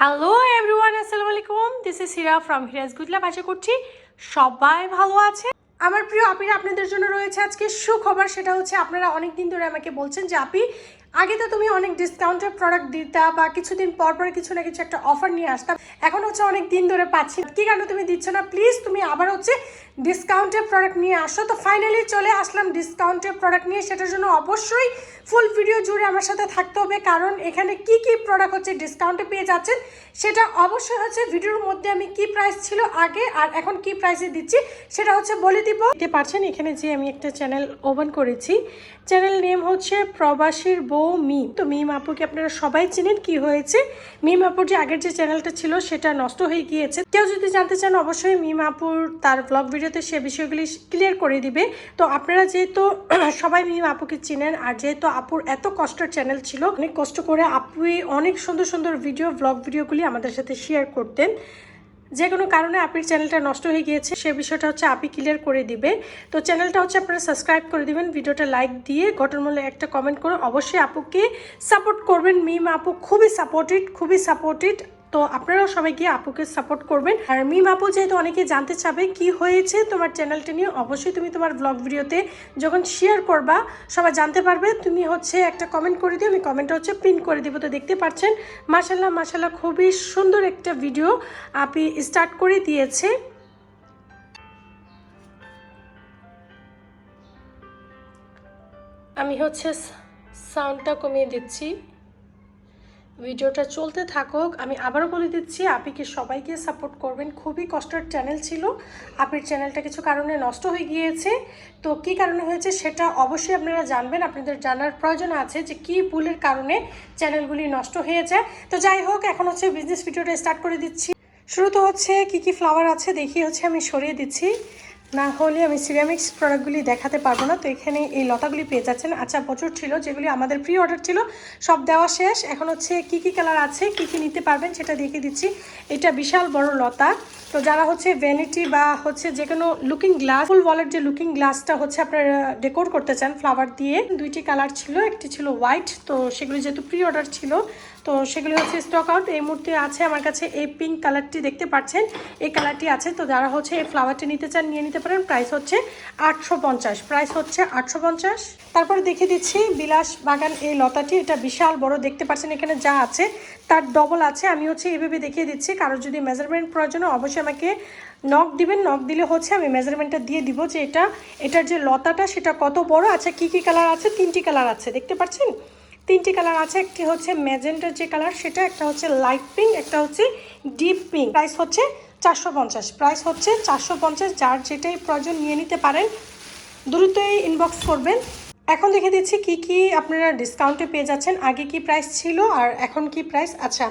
Hello everyone আসসালামু আলাইকুম। This is Hira from Hira's good love আশা করছি সবাই ভালো আছে। আমার প্রিয় আপিরা আপনাদের জন্য রয়েছে আজকে সুখবর। সেটা হচ্ছে আপনারা অনেক দিন ধরে আমাকে বলছেন যে, আপি আগে তো তুমি অনেক ডিসকাউন্টের প্রোডাক্ট দিতা বা কিছুদিন পর পর কিছু না কিছু একটা অফার নিয়ে আসতাম এখন হচ্ছে অনেক দিন ধরে পাচ্ছি। কি কেন তুমি দিচ্ছ না? প্লিজ তুমি আবার হচ্ছে ডিসকাউন্টের প্রোডাক্ট নিয়ে আসো। তো ফাইনালি চলে আসলাম ডিসকাউন্টের প্রোডাক্ট নিয়ে। সেটার জন্য অবশ্যই ফুল ভিডিও জুড়ে আমার সাথে থাকতে হবে। কারণ এখানে কি কি প্রোডাক্ট হচ্ছে ডিসকাউন্টে পেয়ে যাচ্ছেন, সেটা অবশ্যই হচ্ছে ভিডিওর মধ্যে আমি কি প্রাইস ছিল আগে আর এখন কি প্রাইসে দিচ্ছি, সেটা হচ্ছে বলে দিব। দিতে পারছেন এখানে যে আমি একটা চ্যানেল ওপেন করেছি। চ্যানেল নেম হচ্ছে প্রবাসীর বউ মিম। তো মিম আপুকে আপনারা সবাই চিনেন কি হয়েছে? মিম আপুর যে আগের যে চ্যানেলটা ছিল, সেটা নষ্ট হয়ে গিয়েছে। কেউ যদি জানতে চান, অবশ্যই মিম আপুর তার ব্লগ ভিডিওতে সে বিষয়গুলি ক্লিয়ার করে দিবে। তো আপনারা যেহেতু সবাই মিম আপুকে চিনেন, আর যেহেতু আপুর এত কষ্টের চ্যানেল ছিল, অনেক কষ্ট করে আপুই অনেক সুন্দর সুন্দর ভিডিও ব্লগ ভিডিওগুলি আমাদের সাথে শেয়ার করতেন। যে কোনো কারণে আপির চ্যানেলটা নষ্ট হয়ে গিয়েছে, সে বিষয়টা হচ্ছে আপি ক্লিয়ার করে দিবে। তো চ্যানেলটা হচ্ছে আপনারা সাবস্ক্রাইব করে দিবেন, ভিডিওটা লাইক দিয়ে ঘটনমূল্যে একটা কমেন্ট করে অবশ্যই আপুকে সাপোর্ট করবেন। মিম আপু খুবই সাপোর্টেড খুবই সাপোর্টেড তো আপনারাও সবাই গিয়ে আপুকে সাপোর্ট করবেন। আর মিম আপু যেহেতু অনেকে জানতে চাবে কি হয়েছে তোমার চ্যানেলটা নিয়ে, অবশ্যই তুমি তোমার ব্লগ ভিডিওতে যখন শেয়ার করবা, সবাই জানতে পারবে। তুমি হচ্ছে একটা কমেন্ট করে দিও, আমি কমেন্টটা হচ্ছে প্রিন্ট করে দিব। তো দেখতে পাচ্ছেন মাসাল্লাহ মাসাল্লাহ খুবই সুন্দর একটা ভিডিও আপি স্টার্ট করে দিয়েছে। আমি হচ্ছে সাউন্ডটা কমিয়ে দিচ্ছি। ভিডিওটা চলতে থাকুক, আমি আবারও বলে দিচ্ছি, আপিকে সবাইকে সাপোর্ট করবেন। খুবই কষ্টের চ্যানেল ছিল। আপির চ্যানেলটা কিছু কারণে নষ্ট হয়ে গিয়েছে। তো কি কারণে হয়েছে সেটা অবশ্যই আপনারা জানবেন। আপনাদের জানার প্রয়োজন আছে যে কি ভুলের কারণে চ্যানেলগুলি নষ্ট হয়ে যায় তো যাই হোক, এখন হচ্ছে বিজনেস ভিডিওটা স্টার্ট করে দিচ্ছি। শুরু তো হচ্ছে কি কি ফ্লাওয়ার আছে দেখিয়ে হচ্ছে আমি সরিয়ে দিচ্ছি। না হলে আমি সিরামিক্স প্রোডাক্টগুলি দেখাতে পারব না। তো এখানে এই লতাগুলি পেয়ে যাচ্ছেন। আচ্ছা প্রচুর ছিল, যেগুলি আমাদের প্রি অর্ডার ছিল, সব দেওয়া শেষ। এখন হচ্ছে কি কি কালার আছে, কি কি নিতে পারবেন সেটা দেখিয়ে দিচ্ছি। এটা বিশাল বড় লতা। তো যারা হচ্ছে ভ্যানিটি বা হচ্ছে যে কোনো লুকিং গ্লাস ফুল ওয়ালের যে লুকিং গ্লাসটা হচ্ছে আপনারা ডেকোর করতে চান ফ্লাওয়ার দিয়ে, দুইটি কালার ছিল, একটি ছিল হোয়াইট তো সেগুলি যেহেতু প্রি অর্ডার ছিল, তো সেগুলি হচ্ছে স্টক আউট এই মুহূর্তে আছে আমার কাছে এই পিঙ্ক কালারটি দেখতে পাচ্ছেন, এই কালারটি আছে, তো যারা হচ্ছে এই ফ্লাওয়ারটি নিতে চান, নিয়ে নিতে পারেন। প্রাইস হচ্ছে আটশো পঞ্চাশ প্রাইস হচ্ছে আটশো পঞ্চাশ। তারপরে দেখিয়ে দিচ্ছি বিলাস বাগান এই লতাটি, এটা বিশাল বড়, দেখতে পাচ্ছেন এখানে যা আছে, তার ডবল আছে। আমি হচ্ছে এভাবে দেখিয়ে দিচ্ছি, কারোর যদি মেজারমেন্ট প্রয়োজন হয় অবশ্যই আমাকে নখ দিবেন নখ দিলে হচ্ছে আমি মেজারমেন্টটা দিয়ে দিব যে এটা, এটার যে লতাটা সেটা কত বড় আচ্ছা কি কি কালার আছে? তিনটি কালার আছে, দেখতে পাচ্ছেন? তিনটি কালার আছে, একটি হচ্ছে ম্যাজেন্টার যে কালার সেটা একটা হচ্ছে লাইট পিঙ্ক একটা হচ্ছে ডিপ পিঙ্ক প্রাইস হচ্ছে চারশো পঞ্চাশ প্রাইস হচ্ছে চারশো পঞ্চাশ, যার যেটাই প্রয়োজন নিয়ে নিতে পারেন। দ্রুতই ইনবক্স করবেন। এখন দেখে দিচ্ছি কি কি আপনারা ডিসকাউন্টে পেয়ে যাচ্ছেন, আগে কি প্রাইস ছিল আর এখন কি প্রাইস আচ্ছা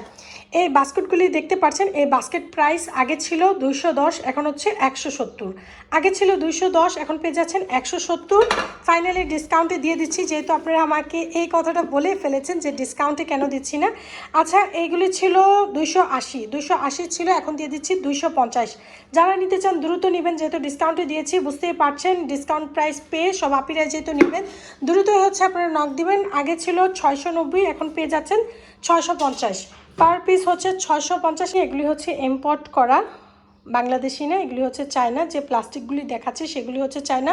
এই বাস্কেটগুলি দেখতে পাচ্ছেন, এই বাস্কেট প্রাইস আগে ছিল দুইশো দশ, এখন হচ্ছে একশো সত্তর। আগে ছিল দুইশো দশ, এখন পেয়ে যাচ্ছেন একশো সত্তর। ফাইনালি ডিসকাউন্টে দিয়ে দিচ্ছি, যেহেতু আপনারা আমাকে এই কথাটা বলে ফেলেছেন যে ডিসকাউন্টে কেন দিচ্ছি না। আচ্ছা এইগুলি ছিল দুইশো আশি দুইশো আশি ছিল, এখন দিয়ে দিচ্ছি দুইশো পঞ্চাশ। যারা নিতে চান দ্রুত নেবেন, যেহেতু ডিসকাউন্টে দিয়েছি, বুঝতেই পারছেন ডিসকাউন্ট প্রাইস পেয়ে সব আপিরা যেহেতু নেবেন, দ্রুতই হচ্ছে আপনারা নক দিবেন। আগে ছিল ছয়শো নব্বই, এখন পেয়ে যাচ্ছেন ছয়শো পঞ্চাশ। পার পিস হচ্ছে ছয়শো পঞ্চাশ। এগুলি হচ্ছে ইম্পোর্ট করা বাংলাদেশি না, এগুলি হচ্ছে চায়না। যে প্লাস্টিকগুলি দেখাচ্ছে সেগুলি হচ্ছে চায়না।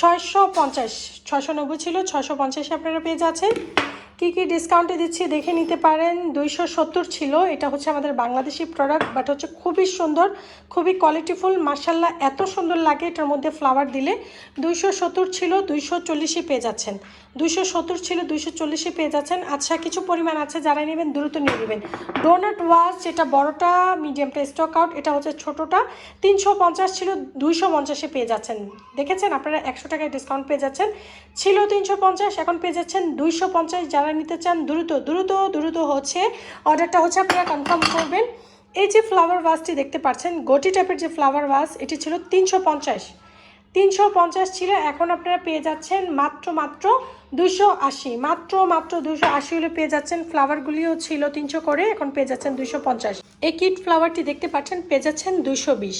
ছয়শো পঞ্চাশ, ছয়শো নব্বই ছিল, ছয়শো পঞ্চাশে আপনারা পেয়ে যাচ্ছেন। কী কী ডিসকাউন্টে দিচ্ছি দেখে নিতে পারেন। দুইশো সত্তর ছিল, এটা হচ্ছে আমাদের বাংলাদেশি প্রোডাক্ট বাট হচ্ছে খুবই সুন্দর, খুবই কোয়ালিটিফুল মার্শাল্লাহ এত সুন্দর লাগে এটার মধ্যে ফ্লাওয়ার দিলে। দুইশো সত্তর ছিল, দুইশো চল্লিশে পেয়ে যাচ্ছেন। দুইশো সত্তর ছিল, দুইশো চল্লিশে পেয়ে যাচ্ছেন। আচ্ছা কিছু পরিমাণ আছে যারা নেবেন, দ্রুত নিয়ে নেবেন। ডোনাট ওয়াশ যেটা বড়টা মিডিয়ামটা স্টক আউট এটা হচ্ছে ছোটোটা, তিনশো পঞ্চাশ ছিল, দুইশো পঞ্চাশে পেয়ে যাচ্ছেন। দেখেছেন, আপনারা একশো টাকায় ডিসকাউন্ট পেয়ে যাচ্ছেন। ছিল তিনশো পঞ্চাশ, এখন পেয়ে যাচ্ছেন দুইশো পঞ্চাশ যারা নিতে চান, দ্রুত দ্রুত দ্রুত হচ্ছে অর্ডারটা হচ্ছে আপনারা কনফার্ম করবেন। এই যে ফ্লাওয়ার ভাসটি দেখতে পাচ্ছেন, গোটি টাইপের যে ফ্লাওয়ার ভাস এটি ছিল তিনশো পঞ্চাশ। তিনশো পঞ্চাশ ছিল, এখন আপনারা পেয়ে যাচ্ছেন মাত্র মাত্র দুশো আশি। মাত্র মাত্র দুশো আশি হলে পেয়ে যাচ্ছেন ফ্লাওয়ারগুলিও ছিল তিনশো করে, এখন পেয়ে যাচ্ছেন দুশো পঞ্চাশ। এই কিট ফ্লাওয়ারটি দেখতে পাচ্ছেন, পেয়ে যাচ্ছেন দুশো বিশ।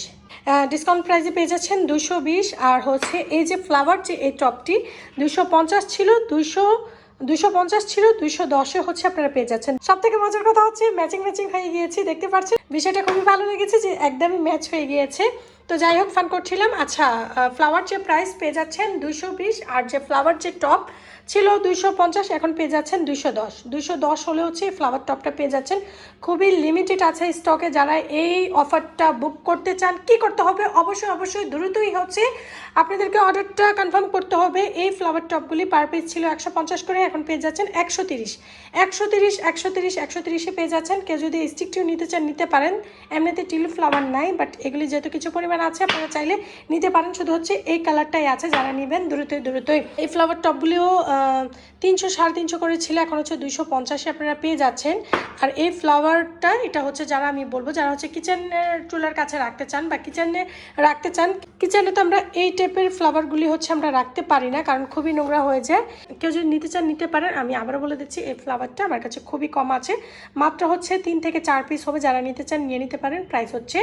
ডিসকাউন্ট প্রাইসে পেয়ে যাচ্ছেন দুশো বিশ। আর হচ্ছে এই যে ফ্লাওয়ার যে এই টপটি দুশো পঞ্চাশ ছিল দুশো দুইশো পঞ্চাশ ছিল, দুইশো দশে হচ্ছে আপনারা পেয়ে যাচ্ছেন। সব থেকে মজার কথা হচ্ছে ম্যাচিং ম্যাচিং হয়ে গিয়েছি, দেখতে পাচ্ছেন বিষয়টা খুবই ভালো লেগেছে যে একদমই ম্যাচ হয়ে গিয়েছে। তো যাই হোক ফান করছিলাম। আচ্ছা ফ্লাওয়ার যে প্রাইস পেয়ে যাচ্ছেন দুশো বিশ, আর যে ফ্লাওয়ার যে টপ ছিল দুইশো পঞ্চাশ, এখন পেয়ে যাচ্ছেন দুইশো দশ। দুইশো দশ হলে হচ্ছে ফ্লাওয়ার টপটা পেয়ে যাচ্ছেন। খুবই লিমিটেড আছে স্টকে যারা এই অফারটা বুক করতে চান, কি করতে হবে? অবশ্যই অবশ্যই দ্রুতই হচ্ছে আপনাদেরকে অর্ডারটা কনফার্ম করতে হবে। এই ফ্লাওয়ার টপগুলি পার পিস ছিল একশো পঞ্চাশ করে, এখন পেয়ে যাচ্ছেন একশো তিরিশ। একশো তিরিশ একশো তিরিশ, একশো তিরিশে পেয়ে যাচ্ছেন। কেউ যদি স্টিকটিও নিতে চান, নিতে পারেন। এমনিতে টিল ফ্লাওয়ার নাই বাট এগুলি যেহেতু কিছু পরিমাণ আছে, আপনারা চাইলে নিতে পারেন। শুধু হচ্ছে এই কালারটাই আছে, যারা নেবেন দ্রুতই দ্রুতই। এই ফ্লাওয়ার টপগুলিও তিনশো, সাড়ে তিনশো করে ছিল, এখন হচ্ছে দুইশো পঞ্চাশে আপনারা পেয়ে যাচ্ছেন। আর এই ফ্লাওয়ারটা, এটা হচ্ছে যারা, আমি বলব, যারা হচ্ছে কিচেনের চুলার কাছে রাখতে চান বা কিচেনে রাখতে চান, কিচেনে তো আমরা এই টাইপের ফ্লাওয়ারগুলি হচ্ছে আমরা রাখতে পারি না, কারণ খুবই নোংরা হয়ে যায়। কেউ যদি নিতে চান, নিতে পারেন। আমি আবারও বলে দিচ্ছি, এই ফ্লাওয়ারটা আমার কাছে খুবই কম আছে। মাত্র হচ্ছে তিন থেকে চার পিস হবে, যারা নিতে চান নিয়ে নিতে পারেন। প্রাইস হচ্ছে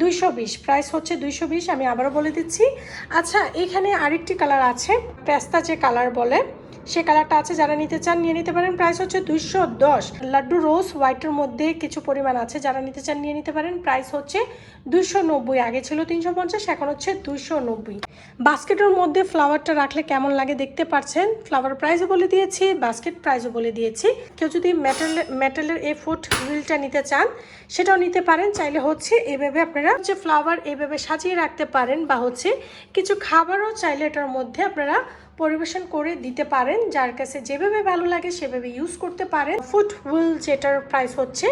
দুইশো বিশ। প্রাইস হচ্ছে দুইশো বিশ, আমি আবারও বলে দিচ্ছি। আচ্ছা এখানে আরেকটি কালার আছে, পেস্তা যে কালার বলে সে কালারটা আছে, যারা নিতে চান নিয়ে নিতে পারেন। প্রাইস হচ্ছে দুইশো দশ। লাড্ডু রোজ হোয়াইটের মধ্যে কিছু পরিমাণ আছে, যারা নিতে চান নিয়ে নিতে পারেন। প্রাইস হচ্ছে দুইশো নব্বই। আগে ছিল তিনশো পঞ্চাশ, এখন হচ্ছে দুইশো নব্বই। বাস্কেটের মধ্যে ফ্লাওয়ারটা রাখলে কেমন লাগে দেখতে পাচ্ছেন ফ্লাওয়ার প্রাইসও বলে দিয়েছি বাস্কেট প্রাইসও বলে দিয়েছি। কেউ যদি মেটাল মেটালের এ ফুট হুইলটা নিতে চান, সেটাও নিতে পারেন। চাইলে হচ্ছে এভাবে আপনারা হচ্ছে ফ্লাওয়ার এভাবে সাজিয়ে রাখতে পারেন, বা হচ্ছে কিছু খাবারও চাইলে এটার মধ্যে আপনারা পরিবেশন করে দিতে পারেন, যার কাছে যেভাবে ভালো লাগে সেভাবে ইউজ করতে পারেন। ফুট হুইল যেটার প্রাইস হচ্ছে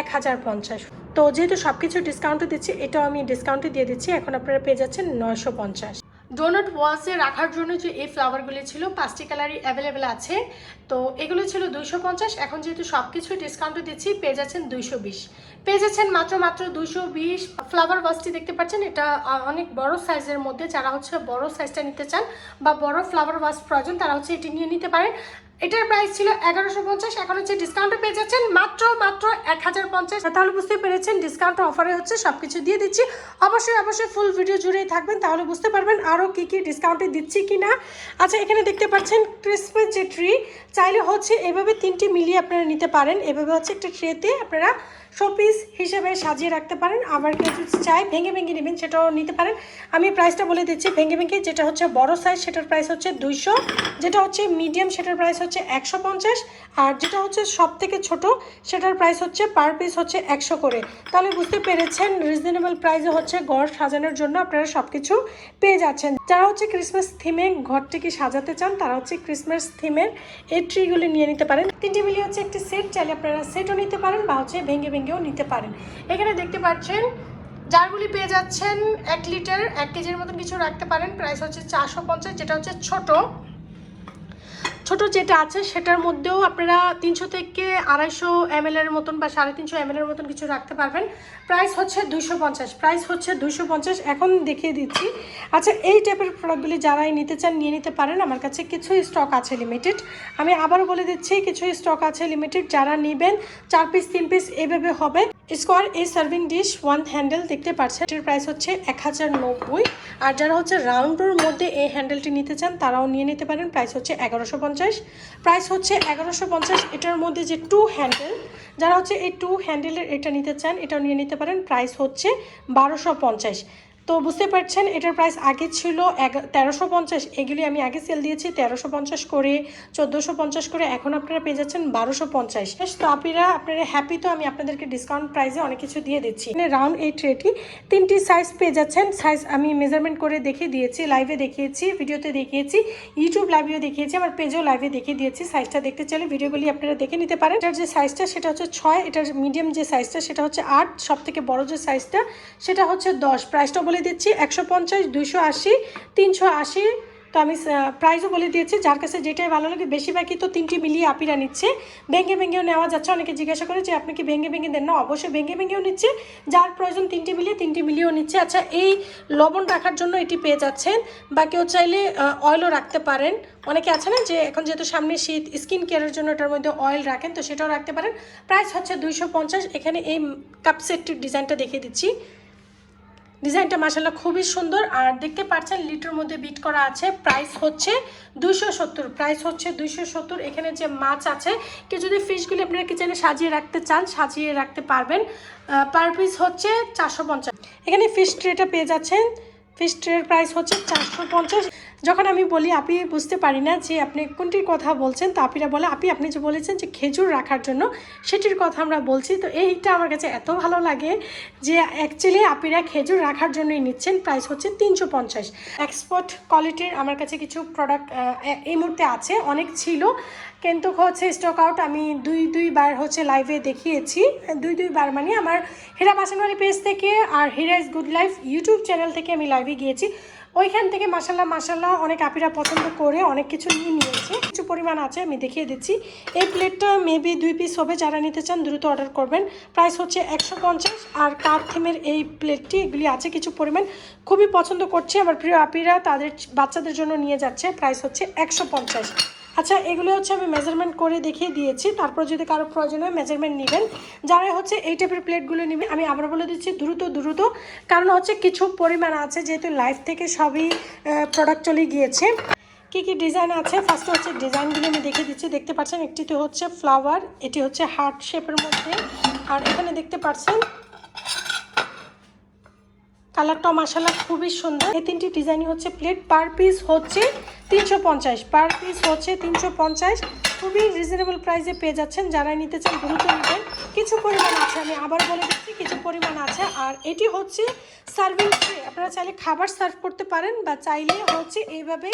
এক হাজার পঞ্চাশ। তো যেহেতু সব কিছু ডিসকাউন্টে দিচ্ছি, এটাও আমি ডিসকাউন্টে দিয়ে দিচ্ছি, এখন আপনারা পেয়ে যাচ্ছেন নয়শো পঞ্চাশ। ডোনাট ওয়ালসে রাখার জন্য যে এই ফ্লাওয়ারগুলি ছিল, পাঁচটি কালারই অ্যাভেলেবেল আছে। তো এগুলো ছিল দুইশো পঞ্চাশ, এখন যেহেতু সব কিছু ডিসকাউন্টও দিচ্ছি, পেয়ে যাচ্ছেন দুইশো বিশ। পেয়ে যাচ্ছেন মাত্র মাত্র দুইশো বিশ ফ্লাওয়ার ওয়াসটি দেখতে পাচ্ছেন। এটা অনেক বড় সাইজের মধ্যে যারা হচ্ছে বড় সাইজটা নিতে চান বা বড় ফ্লাওয়ার ওয়াস প্রয়োজন, তারা হচ্ছে এটি নিয়ে নিতে পারেন। এটার প্রাইস ছিল এগারোশো পঞ্চাশ, এখন হচ্ছে ডিসকাউন্টে পেয়ে যাচ্ছেন মাত্র মাত্র এক হাজার পঞ্চাশ। তাহলে বুঝতে পেরেছেন ডিসকাউন্ট অফারে হচ্ছে সব কিছু দিয়ে দিচ্ছি। অবশ্যই অবশ্যই ফুল ভিডিও জুড়েই থাকবেন, তাহলে বুঝতে পারবেন আরও কী কী ডিসকাউন্টে দিচ্ছি কি না আচ্ছা এখানে দেখতে পাচ্ছেন ক্রিসমাস যে ট্রি চাইলে হচ্ছে এভাবে তিনটি মিলিয়ে আপনারা নিতে পারেন। এভাবে হচ্ছে একটা ট্রেতে আপনারা শোপিস হিসেবে সাজিয়ে রাখতে পারেন। আবার কেউ যদি চায় ভেঙে ভেঙে নেবেন, সেটাও নিতে পারেন। আমি প্রাইসটা বলে দিচ্ছি ভেঙে ভেঙে, যেটা হচ্ছে বড় সাইজ সেটার প্রাইস হচ্ছে দুইশো। যেটা হচ্ছে মিডিয়াম সেটার প্রাইস হচ্ছে একশো পঞ্চাশ। আর যেটা হচ্ছে সব থেকে ছোট, সেটার প্রাইস হচ্ছে পার পিস হচ্ছে একশো করে। তাহলে বুঝতে পেরেছেন রিজনেবল প্রাইসে হচ্ছে ঘর সাজানোর জন্য আপনারা সব কিছু পেয়ে যাচ্ছেন। যারা হচ্ছে ক্রিসমাস থিমে ঘরটিকে সাজাতে চান, তারা হচ্ছে ক্রিসমাস থিমের এই ট্রিগুলি নিয়ে নিতে পারেন। তিনটি মিলিয়ে হচ্ছে একটি সেট চাইলে আপনারা সেটও নিতে পারেন বা হচ্ছে ভেঙে ভেঙে ভেঙেও নিতে পারেন। এখানে দেখতে পাচ্ছেন, জারগুলি পেয়ে যাচ্ছেন এক লিটার, এক কেজির মতন কিছু রাখতে পারেন। প্রাইস হচ্ছে চারশো পঞ্চাশ, যেটা হচ্ছে ছোট। ছোট যেটা আছে সেটার মধ্যেও আপনারা তিনশো থেকে আড়াইশো এম এর মতন বা সাড়ে তিনশো এম এর মতন কিছু রাখতে পারবেন। প্রাইস হচ্ছে দুশো পঞ্চাশ। প্রাইস হচ্ছে দুশো পঞ্চাশ। এখন দেখিয়ে দিচ্ছি। আচ্ছা এই টাইপের প্রোডাক্টগুলি যারাই নিতে চান, নিয়ে নিতে পারেন। আমার কাছে কিছু স্টক আছে লিমিটেড আমি আবারও বলে দিচ্ছি, কিছু স্টক আছে লিমিটেড যারা নেবেন, চার পিস তিন পিস এভাবে হবে। স্কোয়ার এই সার্ভিং ডিশ ওয়ান হ্যান্ডেল দেখতে পাচ্ছেন। এটির প্রাইস হচ্ছে এক হাজার নব্বই। আর যারা হচ্ছে রাউন্ডের মধ্যে এই হ্যান্ডেলটি নিতে চান, তারাও নিয়ে নিতে পারেন। প্রাইস হচ্ছে এগারোশো পঞ্চাশ। প্রাইস হচ্ছে এগারোশো পঞ্চাশ, এটার মধ্যে যে টু হ্যান্ডেল যারা হচ্ছে এই টু হ্যান্ডেলের এটা নিতে চান, এটাও নিয়ে নিতে পারেন। প্রাইস হচ্ছে বারোশো পঞ্চাশ। তো বুঝতে পারছেন, এটার প্রাইস আগে ছিল তেরোশো পঞ্চাশ, এগুলি আমি আগে সেল দিয়েছি, তেরোশো পঞ্চাশ করে, চোদ্দোশো পঞ্চাশ করে, এখন আপনারা পেয়ে যাচ্ছেন বারোশো পঞ্চাশ। তো আপনারা আপনারা হ্যাপি তো আমি আপনাদেরকে ডিসকাউন্ট প্রাইসে অনেক কিছু দিয়ে দিচ্ছি। মানে রাউন্ড এই ট্রেটি তিনটি সাইজ পেয়ে যাচ্ছেন সাইজ আমি মেজারমেন্ট করে দেখিয়ে দিয়েছি লাইভে দেখিয়েছি ভিডিওতে দেখিয়েছি ইউটিউব লাইভেও দেখিয়েছি, আমার পেজেও লাইভে দেখিয়ে দিয়েছি সাইজটা দেখতে চাইলে ভিডিওগুলি আপনারা দেখে নিতে পারেন। এটার যে সাইজটা সেটা হচ্ছে ছয়, এটার মিডিয়াম যে সাইজটা সেটা হচ্ছে আট সব থেকে বড় যে সাইজটা সেটা হচ্ছে দশ। প্রাইসটা বলে দিচ্ছি, একশো পঞ্চাশ, দুইশো আশি, তিনশো আশি। তো আমি প্রাইসও বলে দিয়েছি। যার কাছে যেটাই ভালো লাগে, বেশিরভাগই তো তিনটি মিলিয়ে আপিরা নিচ্ছে। ভেঙে ভেঙেও নেওয়া যাচ্ছে। অনেকে জিজ্ঞাসা করে যে, আপনি কি ভেঙে ভেঙে দেন? না, অবশ্যই ভেঙে ভেঙেও নিচ্ছে। যার প্রয়োজন তিনটি মিলিয়ে তিনটি মিলিয়েও নিচ্ছে। আচ্ছা এই লবণ রাখার জন্য এটি পেয়ে যাচ্ছেন বা কেউ চাইলে অয়েলও রাখতে পারেন। অনেকে আছে না যে, এখন যেহেতু সামনে শীত স্কিন কেয়ারের জন্য এটার মধ্যে অয়েল রাখেন, তো সেটাও রাখতে পারেন। প্রাইস হচ্ছে দুইশো পঞ্চাশ। এখানে এই কাপ সেটটির ডিজাইনটা দেখিয়ে দিচ্ছি। ডিজাইনটা মাসাল্লাহ খুবই সুন্দর। আর দেখতে পাচ্ছেন লিটার মধ্যে বিট করা আছে। প্রাইস হচ্ছে দুইশো সত্তর। প্রাইস হচ্ছে দুইশো সত্তর। এখানে যে মাছ আছে, কে যদি ফিশগুলি আপনারা কিচেনে সাজিয়ে রাখতে চান, সাজিয়ে রাখতে পারবেন। পার পিস হচ্ছে চারশো পঞ্চাশ। এখানে ফিশ ট্রেটা পেয়ে যাচ্ছেন। ফিশ ট্রের প্রাইস হচ্ছে চারশো পঞ্চাশ। যখন আমি বলি, আপনি বুঝতে পারি না যে আপনি কোনটির কথা বলছেন, তো আপিরা বলে আপি আপনি যে বলেছেন যে খেজুর রাখার জন্য সেটির কথা আমরা বলছি। তো এইটা আমার কাছে এত ভালো লাগে যে অ্যাকচুয়ালি আপিরা খেজুর রাখার জন্যই নিচ্ছেন। প্রাইস হচ্ছে তিনশো পঞ্চাশ। এক্সপোর্ট কোয়ালিটির আমার কাছে কিছু প্রোডাক্ট এই মুহূর্তে আছে। অনেক ছিল। কিন্তু হচ্ছে স্টক আউট আমি দুই, দুইবার হচ্ছে লাইভে দেখিয়েছি। দুই, দুইবার মানে আমার হীরা বাসানবাড়ি পেজ থেকে আর Hira is good life YouTube channel থেকে আমি লাইভে গিয়েছি। ওইখান থেকে মাসাল্লাহ মাসাল্লাহ অনেক আপিরা পছন্দ করে অনেক কিছু নিয়ে নিয়েছে। কিছু পরিমাণ আছে, আমি দেখিয়ে দিচ্ছি। এই প্লেটটা মেবি দুই পিস হবে, যারা নিতে চান দ্রুত অর্ডার করবেন। প্রাইস হচ্ছে একশো পঞ্চাশ আর কার থিমের এই প্লেটটি এগুলি আছে কিছু পরিমাণ। খুবই পছন্দ করছে আমার প্রিয় আপিরা, তাদের বাচ্চাদের জন্য নিয়ে যাচ্ছে প্রাইস হচ্ছে একশো পঞ্চাশ। আচ্ছা এগুলো হচ্ছে আমি মেজারমেন্ট করে দেখিয়ে দিয়েছি। তারপর যদি কারও প্রয়োজন হয় মেজারমেন্ট নেবেন। যারা হচ্ছে এই টাইপের প্লেটগুলো নেবে আমি আবার বলে দিচ্ছি, দ্রুত দ্রুত। কারণ হচ্ছে কিছু পরিমাণ আছে যেহেতু লাইফ থেকে সবই প্রোডাক্ট চলে গিয়েছে। কী কী ডিজাইন আছে? ফার্স্টে হচ্ছে ডিজাইনগুলো আমি দেখে দিচ্ছি। দেখতে পাচ্ছেন, একটিতে হচ্ছে ফ্লাওয়ার এটি হচ্ছে হার্ট শেপের মধ্যে। আর এখানে দেখতে পাচ্ছেন কালারটা মাসালা খুবই সুন্দর। এই তিনটি ডিজাইনই হচ্ছে প্লেট। পার পিস হচ্ছে তিনশো পঞ্চাশ। পার পিস হচ্ছে তিনশো পঞ্চাশ। খুবই রিজনেবল প্রাইসে পেয়ে যাচ্ছেন। যারা নিতে চান দ্রুত নেবেন। কিছু পরিমাণ আছে, আমি আবার বলে দিচ্ছি, কিছু পরিমাণ আছে। আর এটি হচ্ছে সার্ভিং ট্রে আপনারা চাইলে খাবার সার্ভ করতে পারেন বা চাইলে হচ্ছে এইভাবে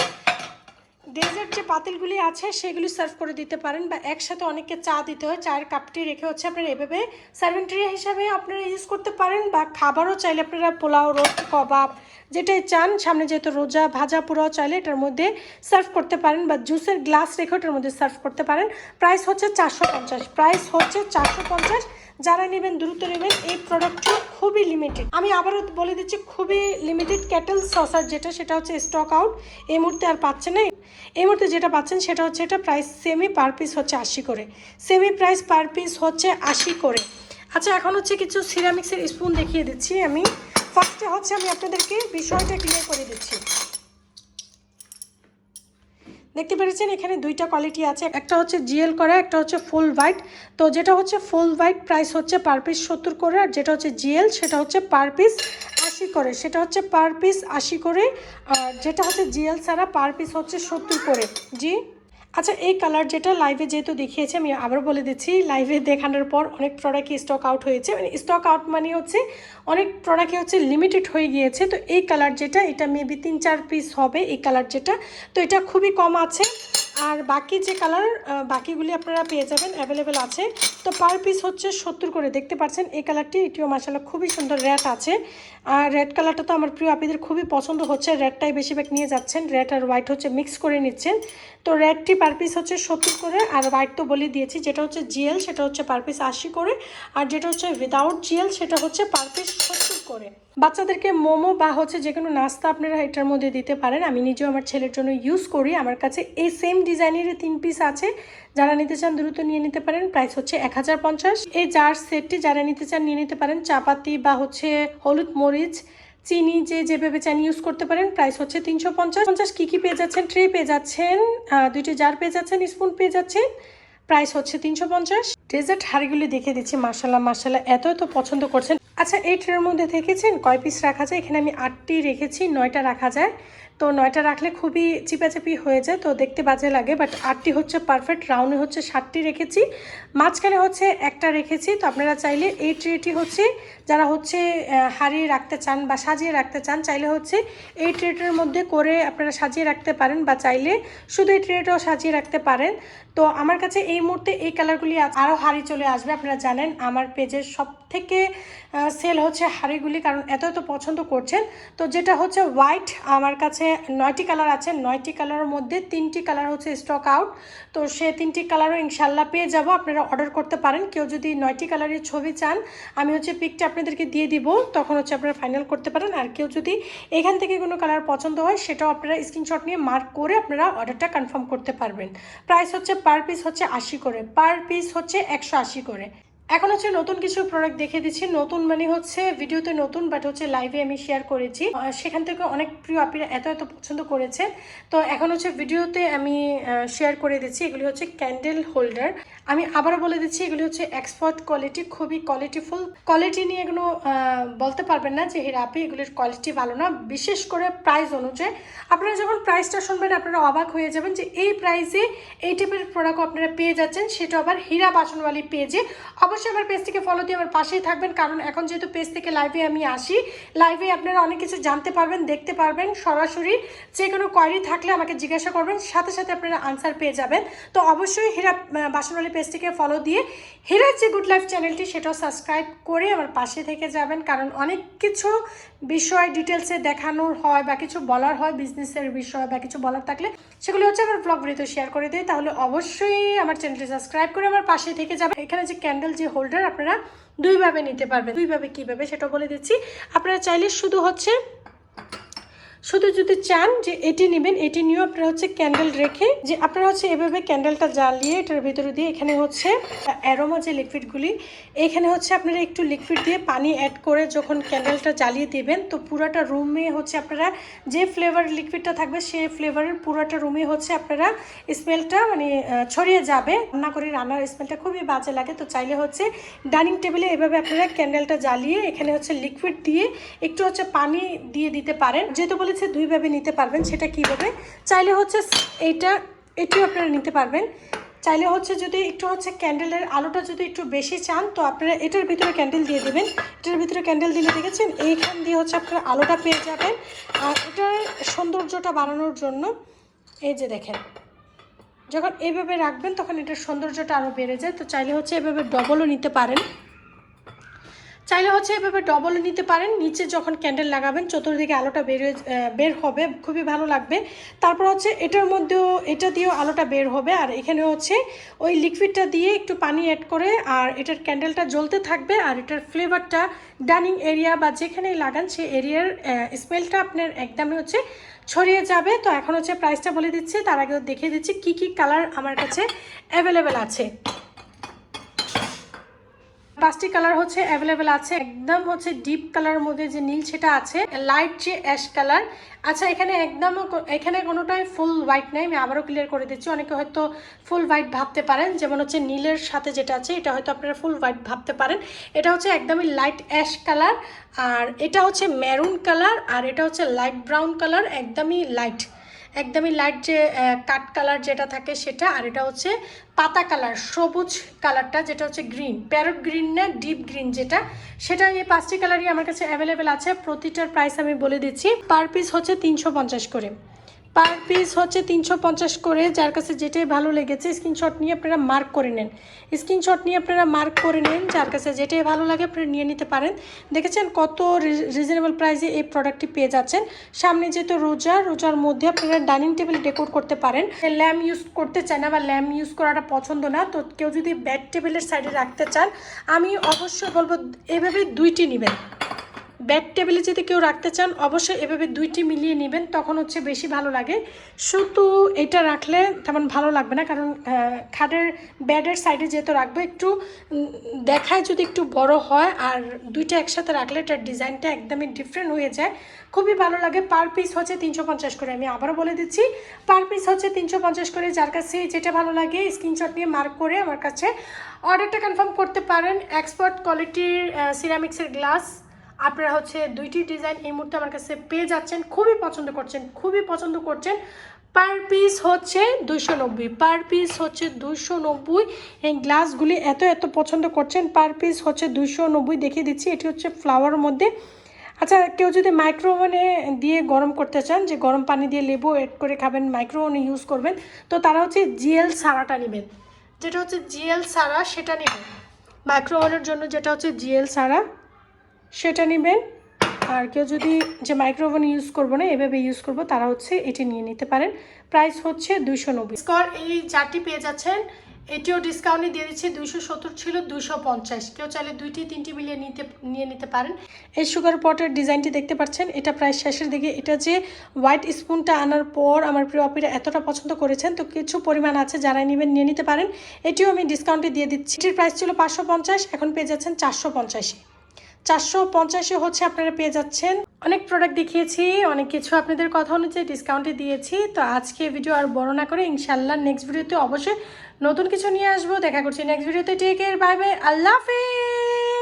ডেজার্ট যে পাতিলগুলি আছে, সেগুলি সার্ভ করে দিতে পারেন বা একসাথে অনেককে চা দিতে হয়, চায়ের কাপটি রেখে হচ্ছে আপনারা এভাবে সার্ভিং ট্রে হিসাবে আপনারা ইউজ করতে পারেন বা খাবারও চাইলে আপনারা পোলাও, রোস্ট, কবাব যেটাই চান, সামনে যেহেতু রোজা, ভাজা পোড়াও চাইলে এটার মধ্যে সার্ভ করতে পারেন বা জুসের গ্লাস রেখে ওটার মধ্যে সার্ভ করতে পারেন। প্রাইস হচ্ছে চারশো পঞ্চাশ প্রাইস হচ্ছে চারশো পঞ্চাশ যারা নেবেন, দ্রুত নেবেন, এই প্রোডাক্টটি খুবই লিমিটেড আমি আবারও বলে দিচ্ছি, খুবই লিমিটেড ক্যাটেল সসার যেটা, সেটা হচ্ছে স্টক আউট এই মুহূর্তে আর পাচ্ছে না। এই মুহূর্তে যেটা পাচ্ছেন, সেটা হচ্ছে এটা প্রাইস সেমি পার পিস হচ্ছে আশি করে। সেমি প্রাইস পার পিস হচ্ছে আশি করে। আচ্ছা এখন হচ্ছে কিছু সিরামিক্সের স্পুন দেখিয়ে দিচ্ছি আমি। ফার্স্টে হচ্ছে আমি আপনাদেরকে বিষয়টা ক্লিয়ার করে দিচ্ছি। দেখতে পেরেছেন, এখানে দুইটা কোয়ালিটি আছে। একটা হচ্ছে জিএল করা, একটা হচ্ছে ফুল হোয়াইট তো যেটা হচ্ছে ফুল হোয়াইট প্রাইস হচ্ছে পার পিস সত্তর করে, আর যেটা হচ্ছে জিএল সেটা হচ্ছে পার পিস আশি করে। সেটা হচ্ছে পার পিস আশি করে, আর যেটা হচ্ছে জিএল ছাড়া পার পিস হচ্ছে সত্তর করে। জি? আচ্ছা এই কালার যেটা লাইভে যেহেতু দেখিয়েছে, আমি আবার বলে দিচ্ছি লাইভে দেখানোর পর অনেক প্রোডাক্টই স্টক আউট হয়েছে। মানে স্টক আউট মানে হচ্ছে অনেক প্রোডাক্টই হচ্ছে লিমিটেড হয়ে গিয়েছে। তো এই কালার যেটা, এটা মেবি তিন, চার পিস হবে এই কালার যেটা। তো এটা খুবই কম আছে। আর বাকি যে কালার বাকিগুলি আপনারা পেয়ে যাবেন অ্যাভেলেবেল আছে। তো পার পিস হচ্ছে সত্তর করে, দেখতে পাচ্ছেন? এই কালারটি এটিও মাসাল্লাহ খুবই সুন্দর র্যাট আছে। আর রেড কালারটা তো আমার প্রিয়, আপনাদের খুবই পছন্দ হচ্ছে। রেডটাই বেশিরভাগ নিয়ে যাচ্ছেন। রেড আর হোয়াইট হচ্ছে মিক্স করে নিচ্ছেন। তো রেডটি পার পিস হচ্ছে সত্তর করে, আর হোয়াইট তো বলে দিয়েছি, যেটা হচ্ছে জিএল সেটা হচ্ছে পার পিস আশি করে, আর যেটা হচ্ছে উইদাউট জিএল সেটা হচ্ছে পার পিস সত্তর করে। বাচ্চাদেরকে মোমো বা হচ্ছে যে কোনো নাস্তা আপনারা এটার মধ্যে দিতে পারেন। আমি নিজেও আমার ছেলের জন্য ইউজ করি, আমার কাছে এই সেম ডিজাইনেরই তিন পিস আছে। যারা নিতে চান দ্রুত নিয়ে নিতে পারেন প্রাইস হচ্ছে এক হাজার পঞ্চাশ। এই জার সেটটি যারা নিতে চান নিয়ে নিতে পারেন, চাপাতি বা হচ্ছে হলুদ মরিচ চিনি যে যেভাবে চান ইউজ করতে পারেন প্রাইস হচ্ছে তিনশো পঞ্চাশ। পঞ্চাশ কী কী পেয়ে যাচ্ছেন? ট্রে পেয়ে যাচ্ছেন দুইটি জার পেয়ে যাচ্ছেন স্পুন পেয়ে যাচ্ছেন। প্রাইস হচ্ছে তিনশো পঞ্চাশ। ডেজার্ট হাড়িগুলি দেখে দিচ্ছি মার্শাল্লাহ মার্শাল্লা এত এত পছন্দ করছেন। আচ্ছা এই ট্রের মধ্যে দেখেছেন কয় পিস রাখা যায়? এখানে আমি আটটি রেখেছি, নয়টা রাখা যায়। তো নয়টা রাখলে খুবই চিপাচাপি হয়ে যায়, তো দেখতে বাজে লাগে বাট আটটি হচ্ছে পারফেক্ট রাউন্ডে হচ্ছে ষাটটি রেখেছি। মাঝখানে হচ্ছে একটা রেখেছি, তো আপনারা চাইলে এই ট্রেটি হচ্ছে, যারা হচ্ছে হারিয়ে রাখতে চান বা সাজিয়ে রাখতে চান, চাইলে হচ্ছে এই ট্রেটের মধ্যে করে আপনারা সাজিয়ে রাখতে পারেন বা চাইলে শুধু এই ট্রেটাও সাজিয়ে রাখতে পারেন। তো আমার কাছে এই মুহূর্তে এই কালারগুলি আরও হাড়ি চলে আসবে, আপনারা জানেন আমার পেজের সব থেকে সেল হচ্ছে হাড়িগুলি, কারণ এত এত পছন্দ করছেন। তো যেটা হচ্ছে হোয়াইট আমার কাছে নয়টি কালার আছে, নয়টি কালারের মধ্যে তিনটি কালার হচ্ছে স্টক আউট তো সে তিনটি কালারও ইনশাল্লাহ পেয়ে যাব, আপনারা অর্ডার করতে পারেন। কেউ যদি নয়টি কালারের ছবি চান, আমি হচ্ছে পিকটা আপনাদেরকে দিয়ে দিব, তখন হচ্ছে আপনারা ফাইনাল করতে পারেন। আর কেউ যদি এখান থেকে কোনো কালার পছন্দ হয়, সেটাও আপনারা স্ক্রিনশট নিয়ে মার্ক করে আপনারা অর্ডারটা কনফার্ম করতে পারবেন। প্রাইস হচ্ছে পার পিস হচ্ছে আশি করে পার পিস হচ্ছে একশো আশি করে। এখন হচ্ছে নতুন কিছু প্রোডাক্ট দেখে দিচ্ছি। নতুন মানে হচ্ছে ভিডিওতে নতুন বাট হচ্ছে লাইভে আমি শেয়ার করেছি। সেখান থেকে অনেক প্রিয় আপিরা এত এত পছন্দ করেছে তো এখন হচ্ছে ভিডিওতে আমি শেয়ার করে দিচ্ছি। এগুলি হচ্ছে ক্যান্ডেল হোল্ডার আমি আবারও বলে দিচ্ছি, এগুলি হচ্ছে এক্সপার্ট কোয়ালিটি খুবই কোয়ালিটিফুল কোয়ালিটি নিয়ে এগুলো বলতে পারবেন না যে, হেরা আপি এগুলির কোয়ালিটি ভালো না। বিশেষ করে প্রাইস অনুযায়ী। আপনারা যখন প্রাইসটা শুনবেন, আপনারা অবাক হয়ে যাবেন যে, এই প্রাইসে এই টাইপের প্রোডাক্ট আপনারা পেয়ে যাচ্ছেন। সেটা আবার হীরা বাসনওয়ালি পেজে। অবশ্যই আমার পেজটিকে ফলো দিয়ে আমার পাশেই থাকবেন, কারণ এখন যেহেতু পেজ থেকে লাইভে আমি আসি লাইভে আপনারা অনেক কিছু জানতে পারবেন, দেখতে পারবেন, সরাসরি যে কোনো কোয়ারি থাকলে আমাকে জিজ্ঞাসা করবেন, সাথে সাথে আপনারা আনসার পেয়ে যাবেন। তো অবশ্যই হীরা বাসনওয়ালি পেজটিকে ফলো দিয়ে হীরার যে গুড লাইফ চ্যানেলটি সেটাও সাবস্ক্রাইব করে আমার পাশে থেকে যাবেন। কারণ অনেক কিছু বিষয় ডিটেলসে দেখানোর হয় বা কিছু বলার হয় বিজনেসের বিষয় বা কিছু বলার থাকলে, সেগুলো হচ্ছে আমার ব্লগ শেয়ার করে দিই। তাহলে অবশ্যই আমার চ্যানেলটি সাবস্ক্রাইব করে আমার পাশে থেকে যাবেন। এখানে যে ক্যান্ডেল যে হোল্ডার আপনারা দুইভাবে নিতে পারবেন। দুইভাবে কীভাবে সেটা বলে দিচ্ছি। আপনারা চাইলে শুধু হচ্ছে শুধু যদি চান যে এটি নেবেন, এটি নিয়েও আপনারা হচ্ছে ক্যান্ডেল রেখে, যে আপনারা হচ্ছে এভাবে ক্যান্ডেলটা জ্বালিয়ে এটার ভিতরে দিয়ে এখানে হচ্ছে অ্যারোমা যে লিকুইডগুলি এখানে হচ্ছে আপনারা একটু লিকুইড দিয়ে পানি অ্যাড করে যখন ক্যান্ডেলটা জ্বালিয়ে দিবেন, তো পুরোটা রুমে হচ্ছে আপনারা যে ফ্লেভার লিকুইডটা থাকবে সেই ফ্লেভারের পুরোটা রুমে হচ্ছে আপনারা স্মেলটা মানে ছড়িয়ে যাবে। রান্না করে রান্নার স্মেলটা খুবই বাজে লাগে, তো চাইলে হচ্ছে ডাইনিং টেবিলে এভাবে আপনারা ক্যান্ডেলটা জ্বালিয়ে এখানে হচ্ছে লিকুইড দিয়ে একটু হচ্ছে পানি দিয়ে দিতে পারেন। যেহেতু বলেছে দুইভাবে নিতে পারবেন, সেটা কীভাবে? চাইলে হচ্ছে এইটা, এটিও আপনারা নিতে পারবেন। চাইলে হচ্ছে যদি একটু হচ্ছে ক্যান্ডেলের আলোটা যদি একটু বেশি চান, তো আপনারা এটার ভিতরে ক্যান্ডেল দিয়ে দেবেন। এটার ভিতরে ক্যান্ডেল দিলে দেখেছেন, এইখান দিয়ে হচ্ছে আপনারা আলোটা পেয়ে যাবেন। আর এটার সৌন্দর্যটা বাড়ানোর জন্য, এই যে দেখেন, যখন এইভাবে রাখবেন, তখন এটার সৌন্দর্যটা আরও বেড়ে যায়। তো চাইলে হচ্ছে এভাবে ডবলও নিতে পারেন। চাইলে হচ্ছে এভাবে ডবল নিতে পারেন। নিচে যখন ক্যান্ডেল লাগাবেন, চতুর্দিকে আলোটা বের বের হবে, খুবই ভালো লাগবে। তারপর হচ্ছে এটার মধ্যেও, এটা দিয়েও আলোটা বের হবে। আর এখানে হচ্ছে ওই লিকুইডটা দিয়ে একটু পানি অ্যাড করে, আর এটার ক্যান্ডেলটা জ্বলতে থাকবে। আর এটার ফ্লেভারটা ডাইনিং এরিয়া বা যেখানেই লাগান সেই এরিয়ার স্মেলটা আপনার একদমই হচ্ছে ছড়িয়ে যাবে। তো এখন হচ্ছে প্রাইসটা বলে দিচ্ছি। তার আগেও দেখিয়ে দিচ্ছি কি কি কালার আমার কাছে অ্যাভেলেবেল আছে। পাঁচটি কালার হচ্ছে অ্যাভেলেবেল আছে, একদম হচ্ছে ডিপ কালারের মধ্যে যে নীল সেটা আছে লাইট যে অ্যাশ কালার আচ্ছা এখানে একদম এখানে কোনোটাই ফুল হোয়াইট নাই, আমি আবারও ক্লিয়ার করে দিচ্ছি। অনেকে হয়তো ফুল হোয়াইট ভাবতে পারেন, যেমন হচ্ছে নীলের সাথে যেটা আছে, এটা হয়তো আপনারা ফুল হোয়াইট ভাবতে পারেন। এটা হচ্ছে একদমই লাইট অ্যাশ কালার আর এটা হচ্ছে মেরুন কালার আর এটা হচ্ছে লাইট ব্রাউন কালার একদমই লাইট একদমই লাইট যে কাট কালার যেটা থাকে সেটা, আর এটা হচ্ছে পাতা কালার সবুজ কালারটা যেটা হচ্ছে গ্রিন প্যারট গ্রিন না ডিপ গ্রিন যেটা, সেটা এই পাঁচটি কালারই আমার কাছে অ্যাভেলেবেল আছে। প্রতিটার প্রাইস আমি বলে দিচ্ছি। পার পিস হচ্ছে তিনশো পঞ্চাশ করে। পার পিস হচ্ছে তিনশো পঞ্চাশ করে, যার কাছে যেটাই ভালো লেগেছে, স্ক্রিনশট নিয়ে আপনারা মার্ক করে নেন। স্ক্রিনশট নিয়ে আপনারা মার্ক করে নেন, যার কাছে যেটাই ভালো লাগে আপনারা নিয়ে নিতে পারেন। দেখেছেন কত রিজনেবল প্রাইসে এই প্রোডাক্টটি পেয়ে যাচ্ছেন। সামনে যেহেতু রোজা, রোজার মধ্যে আপনারা ডাইনিং টেবিল ডেকোর করতে পারেন। ল্যাম্প ইউজ করতে চান না বা ল্যাম্প ইউজ করাটা পছন্দ না, তো কেউ যদি ব্যাড টেবিলের সাইডে রাখতে চান, আমি অবশ্যই বলব এভাবে দুইটি নেবেন। ব্যাড টেবিলে যদি কেউ রাখতে চান, অবশ্যই এভাবে দুইটি মিলিয়ে নেবেন, তখন হচ্ছে বেশি ভালো লাগে। শুধু এটা রাখলে তেমন ভালো লাগবে না, কারণ খাটের ব্যাডের সাইডে যেহেতু রাখব, একটু দেখায় যদি একটু বড় হয়, আর দুইটা একসাথে রাখলে এটার ডিজাইনটা একদমই ডিফারেন্ট হয়ে যায়। খুবই ভালো লাগে পার পিস হচ্ছে তিনশো পঞ্চাশ করে, আমি আবারও বলে দিচ্ছি পার পিস হচ্ছে তিনশো পঞ্চাশ করে, যার কাছে যেটা ভালো লাগে স্ক্রিনশট নিয়ে মার্ক করে আমার কাছে অর্ডারটা কনফার্ম করতে পারেন। এক্সপার্ট কোয়ালিটির সিরামিক্সের গ্লাস আপনারা হচ্ছে দুইটি ডিজাইন এই মুহূর্তে আমার কাছে পেয়ে যাচ্ছেন, খুবই পছন্দ করছেন, খুবই পছন্দ করছেন। পার পিস হচ্ছে দুইশো নব্বই পার পিস হচ্ছে দুইশো নব্বই। এই গ্লাসগুলি এত এত পছন্দ করছেন পার পিস হচ্ছে দুইশো নব্বই, দেখিয়ে দিচ্ছি, এটি হচ্ছে ফ্লাওয়ারের মধ্যে। আচ্ছা কেউ যদি মাইক্রোওভেনে দিয়ে গরম করতে চান, যে গরম পানি দিয়ে লেবু এড করে খাবেন মাইক্রোওভেনে ইউজ করবেন, তো তারা হচ্ছে জিএল সারাটা নেবেন। যেটা হচ্ছে জিএল সারা সেটা নেবেন। মাইক্রোওভেনের জন্য যেটা হচ্ছে জিএল সারা সেটা নেবেন আর কেউ যদি যে মাইক্রোওভেন ইউজ করব না, এভাবে ইউজ করব, তারা হচ্ছে এটি নিয়ে নিতে পারেন। প্রাইস হচ্ছে দুইশো নব্বই। স্কর এই চারটি পেয়ে যাচ্ছেন। এটিও ডিসকাউন্টে দিয়ে দিচ্ছি, দুইশো সত্তর ছিল দুশো পঞ্চাশ। কেউ চাইলে দুইটি, তিনটি মিলিয়ে নিতে, নিয়ে নিতে পারেন। এই সুগার পটের ডিজাইনটি দেখতে পাচ্ছেন, এটা প্রায় শেষের দিকে। এটা যে হোয়াইট স্পুনটা আনার পর আমার প্রিয় আপিরা এতটা পছন্দ করেছেন, তো কিছু পরিমাণ আছে যারা নেবেন, নিয়ে নিতে পারেন। এটিও আমি ডিসকাউন্টে দিয়ে দিচ্ছি। এটির প্রাইস ছিল পাঁচশো পঞ্চাশ, এখন পেয়ে যাচ্ছেন চারশো চারশো পঞ্চাশে হচ্ছে আপনারা পেয়ে যাচ্ছেন। অনেক প্রোডাক্ট দেখিয়েছি, অনেক কিছু আপনাদের কথা অনুযায়ী ডিসকাউন্টে দিয়েছি। তো আজকে ভিডিও আর বড় না করে ইনশাল্লাহ নেক্সট ভিডিওতে অবশ্যই নতুন কিছু নিয়ে আসব। দেখা করছি নেক্সট ভিডিওতে টেক কেয়ার বাই বাই আল্লাহ হাফেজ!